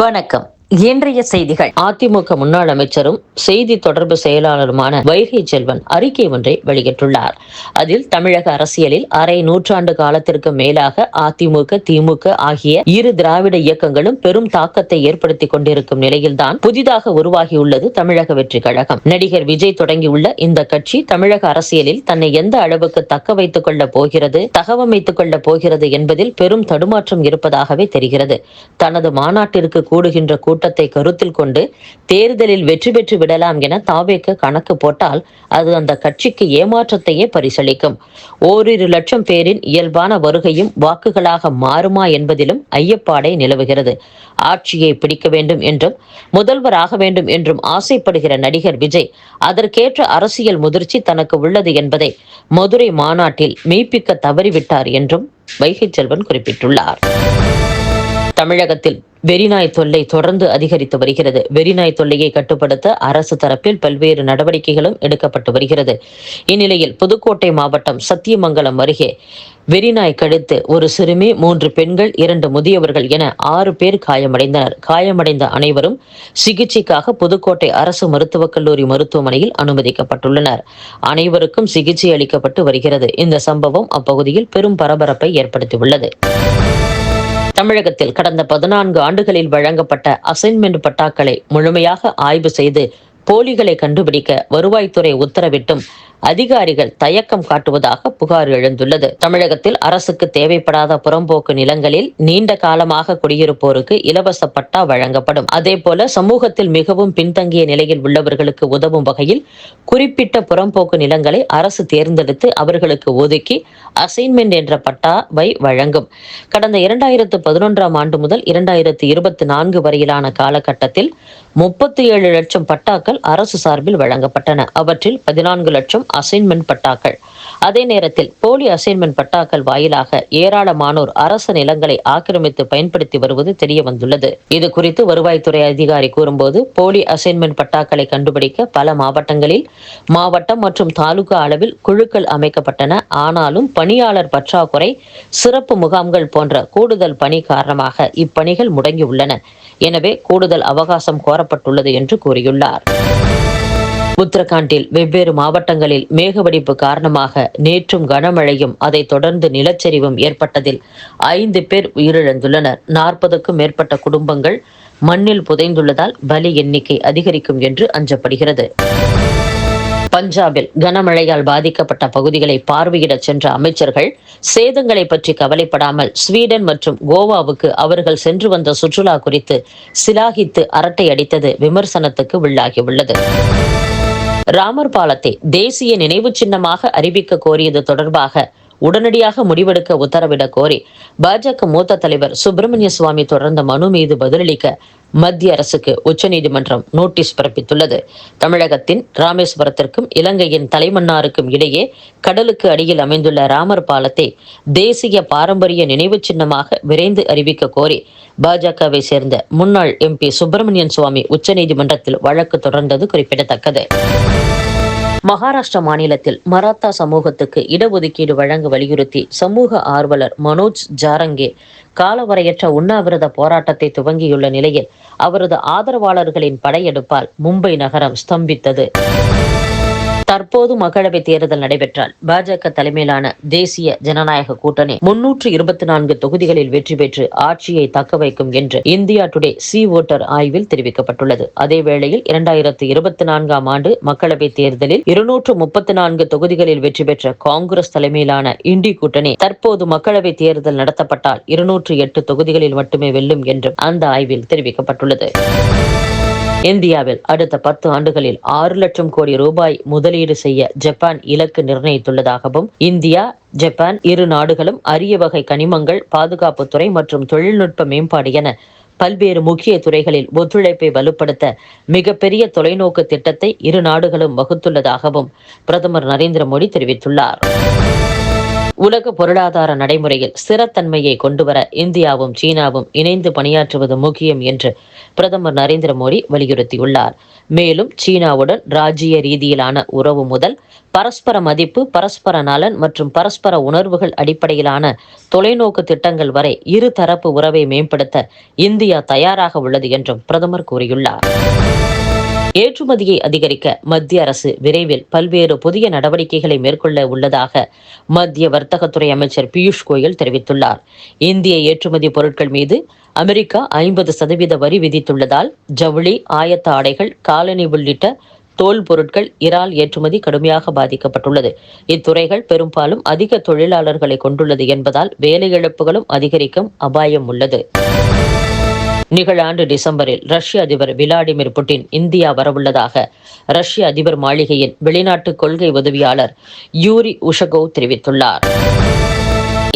வணக்கம். இன்றைய செய்திகள். அதிமுக முன்னாள் அமைச்சரும் செய்தி தொடர்பு செயலாளருமான வைகை செல்வன் அறிக்கை ஒன்றை வெளியிட்டுள்ளார். அதில் தமிழக அரசியலில் அரை நூற்றாண்டு காலத்திற்கு மேலாக அதிமுக திமுக ஆகிய இரு திராவிட இயக்கங்களும் பெரும் தாக்கத்தை ஏற்படுத்திக் கொண்டிருக்கும் நிலையில்தான் புதிதாக உருவாகியுள்ளது தமிழக வெற்றி கழகம். நடிகர் விஜய் தொடங்கியுள்ள இந்த கட்சி தமிழக அரசியலில் தன்னை எந்த அளவுக்கு தக்க வைத்துக் கொள்ளப் போகிறது தகவமைத்துக் கொள்ளப் போகிறது என்பதில் பெரும் தடுமாற்றம் இருப்பதாகவே தெரிகிறது. தனது மாநாட்டிற்கு கூடுகின்ற கூட்டத்தை கருத்தில் கொண்டு தேர்தலில் வெற்றி பெற்று விடலாம் என தாவேக்கு கணக்கு போட்டால் அது அந்த கட்சிக்கு ஏமாற்றத்தையே பரிசளிக்கும். ஓரிரு லட்சம் பேரின் இயல்பான வருகையும் வாக்குகளாக மாறுமா என்பதிலும் ஐயப்பாடே நிலவுகிறது. ஆட்சியை பிடிக்க வேண்டும் என்றும் முதல்வராக வேண்டும் என்றும் ஆசைப்படுகிற நடிகர் விஜய் அதற்கேற்ற அரசியல் முதிர்ச்சி தனக்கு உள்ளது என்பதை மதுரை மாநாட்டில் மெய்ப்பிக்க தவறிவிட்டார் என்றும் வைகை செல்வன் குறிப்பிட்டுள்ளார். தமிழகத்தில் வெறிநாய் தொல்லை தொடர்ந்து அதிகரித்து வருகிறது. வெறிநாய் தொல்லையை கட்டுப்படுத்த அரசு தரப்பில் பல்வேறு நடவடிக்கைகளும் எடுக்கப்பட்டு வருகிறது. இந்நிலையில் புதுக்கோட்டை மாவட்டம் சத்தியமங்கலம் அருகே வெறிநாய் கடித்து ஒரு சிறுமி மூன்று பெண்கள் இரண்டு முதியவர்கள் என ஆறு பேர் காயமடைந்தனர். காயமடைந்த அனைவரும் சிகிச்சைக்காக புதுக்கோட்டை அரசு மருத்துவக் கல்லூரி மருத்துவமனையில் அனுமதிக்கப்பட்டுள்ளனர். அனைவருக்கும் சிகிச்சை அளிக்கப்பட்டு வருகிறது. இந்த சம்பவம் அப்பகுதியில் பெரும் பரபரப்பை ஏற்படுத்தியுள்ளது. தமிழகத்தில் கடந்த பதினான்கு ஆண்டுகளில் வழங்கப்பட்ட அசைன்மெண்ட் பட்டாக்களை முழுமையாக ஆய்வு செய்து போலிகளை கண்டுபிடிக்க வருவாய்த்துறை உத்தரவிட்டும். அதிகாரிகள் தயக்கம் காட்டுவதாக புகார் எழுந்துள்ளது. தமிழகத்தில் அரசுக்கு தேவைப்படாத புறம்போக்கு நிலங்களில் நீண்ட காலமாக குடியிருப்போருக்கு இலவச பட்டா வழங்கப்படும். அதேபோல சமூகத்தில் மிகவும் பின்தங்கிய நிலையில் உள்ளவர்களுக்கு உதவும் வகையில் குறிப்பிட்ட புறம்போக்கு நிலங்களை அரசு தேர்ந்தெடுத்து அவர்களுக்கு ஒதுக்கி அசைன்மெண்ட் என்ற பட்டாவை வழங்கும். கடந்த இரண்டாயிரத்து பதினொன்றாம் ஆண்டு முதல் இரண்டாயிரத்து இருபத்தி நான்கு வரையிலான காலகட்டத்தில் முப்பத்தி ஏழு லட்சம் பட்டாக்கள் அரசு சார்பில் வழங்கப்பட்டன. அவற்றில் பதினான்கு லட்சம் அசைன்மெண்ட் பட்டாக்கள். அதே நேரத்தில் போலி அசைன்மெண்ட் பட்டாக்கள் வாயிலாக ஏராளமானோர் அரசு நிலங்களை ஆக்கிரமித்து பயன்படுத்தி வருவது தெரிய வந்துள்ளது இது குறித்து வருவாய்த்துறை அதிகாரி கூறும்போது போலி அசைன்மெண்ட் பட்டாக்களை கண்டுபிடிக்க பல மாவட்டங்களில் மாவட்டம் மற்றும் தாலுகா அளவில் குழுக்கள் அமைக்கப்பட்டன. ஆனாலும் பணியாளர் பற்றாக்குறை சிறப்பு முகாம்கள் போன்ற கூடுதல் பணி காரணமாக இப்பணிகள் முடங்கியுள்ளன. எனவே கூடுதல் அவகாசம் கோரப்பட்டுள்ளது என்று கூறியுள்ளார். உத்தரகாண்டில் வெவ்வேறு மாவட்டங்களில் மேகவெடிப்பு காரணமாக நேற்றும் கனமழையும் அதைத் தொடர்ந்து நிலச்சரிவும் ஏற்பட்டதில் ஐந்து பேர் உயிரிழந்துள்ளனர். நாற்பதுக்கும் மேற்பட்ட குடும்பங்கள் மண்ணில் புதைந்துள்ளதால் பலி எண்ணிக்கை அதிகரிக்கும் என்று அஞ்சப்படுகிறது. பஞ்சாபில் கனமழையால் பாதிக்கப்பட்ட பகுதிகளை பார்வையிடச் சென்ற அமைச்சர்கள் சேதங்களை பற்றி கவலைப்படாமல் ஸ்வீடன் மற்றும் கோவாவுக்கு அவர்கள் சென்று வந்த சுற்றுலா குறித்து சிலாகித்து அரட்டை அடித்தது விமர்சனத்துக்கு உள்ளாகியுள்ளது. ராமர் பாலத்தை தேசிய நினைவு சின்னமாக அறிவிக்க கோரியது தொடர்பாக உடனடியாக முடிவெடுக்க உத்தரவிடக் கோரி பாஜக மூத்த தலைவர் சுப்பிரமணிய சுவாமி தொடர்ந்த மனு மீது பதிலளிக்க மத்திய அரசுக்கு உச்சநீதிமன்றம் நோட்டீஸ் பிறப்பித்துள்ளது. தமிழகத்தின் ராமேஸ்வரத்திற்கும் இலங்கையின் தலைமன்னாருக்கும் இடையே கடலுக்கு அடியில் அமைந்துள்ள ராமர் பாலத்தை தேசிய பாரம்பரிய நினைவு சின்னமாக விரைந்து அறிவிக்க கோரி பாஜகவை சேர்ந்த முன்னாள் எம்பி சுப்பிரமணியன் சுவாமி உச்சநீதிமன்றத்தில் வழக்கு தொடர்ந்தது குறிப்பிடத்தக்கது. மகாராஷ்டிரா மாநிலத்தில் மராத்தா சமூகத்துக்கு இடஒதுக்கீடு வழங்க வலியுறுத்தி சமூக ஆர்வலர் மனோஜ் ஜாரங்கே காலவரையற்ற உண்ணாவிரத போராட்டத்தை துவங்கியுள்ள நிலையில் அவரது ஆதரவாளர்களின் படையெடுப்பால் மும்பை நகரம் ஸ்தம்பித்தது. தற்போது மக்களவை தேர்தல் நடைபெற்றால் பாஜக தலைமையிலான தேசிய ஜனநாயக கூட்டணி முன்னூற்று இருபத்தி நான்கு தொகுதிகளில் வெற்றி பெற்று ஆட்சியை தக்க வைக்கும் என்று இந்தியா டுடே சி ஓட்டர் ஆய்வில் தெரிவிக்கப்பட்டுள்ளது. அதே வேளையில் இரண்டாயிரத்து இருபத்தி நான்காம் ஆண்டு மக்களவை தேர்தலில் இருநூற்று முப்பத்தி நான்கு தொகுதிகளில் வெற்றி பெற்ற காங்கிரஸ் தலைமையிலான இண்டி கூட்டணி தற்போது மக்களவை தேர்தல் நடத்தப்பட்டால் இருநூற்று எட்டு தொகுதிகளில் மட்டுமே வெல்லும் என்றும் அந்த ஆய்வில் தெரிவிக்கப்பட்டுள்ளது. இந்தியாவில் அடுத்த பத்து ஆண்டுகளில் ஆறு லட்சம் கோடி ரூபாய் முதலீடு செய்ய ஜப்பான் இலக்கு நிர்ணயித்துள்ளதாகவும் இந்தியா ஜப்பான் இரு நாடுகளும் அரிய வகை கனிமங்கள் பாதுகாப்புத்துறை மற்றும் தொழில்நுட்ப மேம்பாடு என பல்வேறு முக்கிய துறைகளில் ஒத்துழைப்பை வலுப்படுத்த மிகப்பெரிய தொலைநோக்கு திட்டத்தை இரு நாடுகளும் வகுத்துள்ளதாகவும் பிரதமர் நரேந்திர மோடி தெரிவித்துள்ளார். உலக பொருளாதார நடைமுறையில் ஸ்திரத்தன்மையை கொண்டுவர இந்தியாவும் சீனாவும் இணைந்து பணியாற்றுவது முக்கியம் என்று பிரதமர் நரேந்திர மோடி வலியுறுத்தியுள்ளார். மேலும் சீனாவுடன் ராஜ்ய ரீதியிலான உறவு முதல் பரஸ்பர மதிப்பு பரஸ்பர நலன் மற்றும் பரஸ்பர உணர்வுகள் அடிப்படையிலான தொலைநோக்கு திட்டங்கள் வரை இருதரப்பு உறவை மேம்படுத்த இந்தியா தயாராக உள்ளது என்றும் பிரதமர் கூறியுள்ளார். ஏற்றுமதியை அதிகரிக்க மத்திய அரசு விரைவில் பல்வேறு புதிய நடவடிக்கைகளை மேற்கொள்ள உள்ளதாக மத்திய வர்த்தகத்துறை அமைச்சர் பியூஷ் கோயல் தெரிவித்துள்ளார். இந்திய ஏற்றுமதி பொருட்கள் மீது அமெரிக்கா ஐம்பது சதவீத வரி விதித்துள்ளதால் ஜவுளி ஆயத்த ஆடைகள் காலனி உள்ளிட்ட தோல் பொருட்கள் இறால் ஏற்றுமதி கடுமையாக பாதிக்கப்பட்டுள்ளது. இத்துறைகள் பெரும்பாலும் அதிக தொழிலாளர்களை கொண்டுள்ளது என்பதால் வேலை இழப்புகளும் அதிகரிக்கும் அபாயம் உள்ளது. நிகழாண்டு டிசம்பரில் ரஷ்ய அதிபர் விளாடிமிர் புட்டின் இந்தியா வரவுள்ளதாக ரஷ்ய அதிபர் மாளிகையின் வெளிநாட்டு கொள்கை உதவியாளர் யூரி உஷகோவ் தெரிவித்துள்ளார்.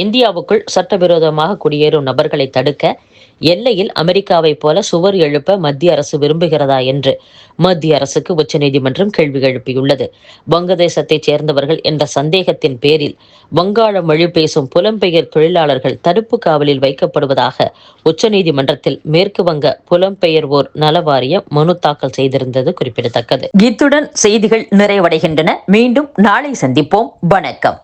இந்தியாவுக்குள் சட்டவிரோதமாக குடியேறும் நபர்களை தடுக்க எல்லையில் அமெரிக்காவைப் போல சுவர் எழுப்ப மத்திய அரசு விரும்புகிறதா என்று மத்திய அரசுக்கு உச்சநீதிமன்றம் கேள்வி எழுப்பியுள்ளது. வங்கதேசத்தைச் சேர்ந்தவர்கள் என்ற சந்தேகத்தின் பேரில் வங்காள மொழி பேசும் புலம்பெயர் தொழிலாளர்கள் தடுப்பு காவலில் வைக்கப்படுவதாக உச்சநீதிமன்றத்தில் மேற்கு வங்க புலம்பெயர்வோர் நல வாரியம் மனு தாக்கல் செய்திருந்தது குறிப்பிடத்தக்கது. இத்துடன் செய்திகள் நிறைவடைகின்றன. மீண்டும் நாளை சந்திப்போம். வணக்கம்.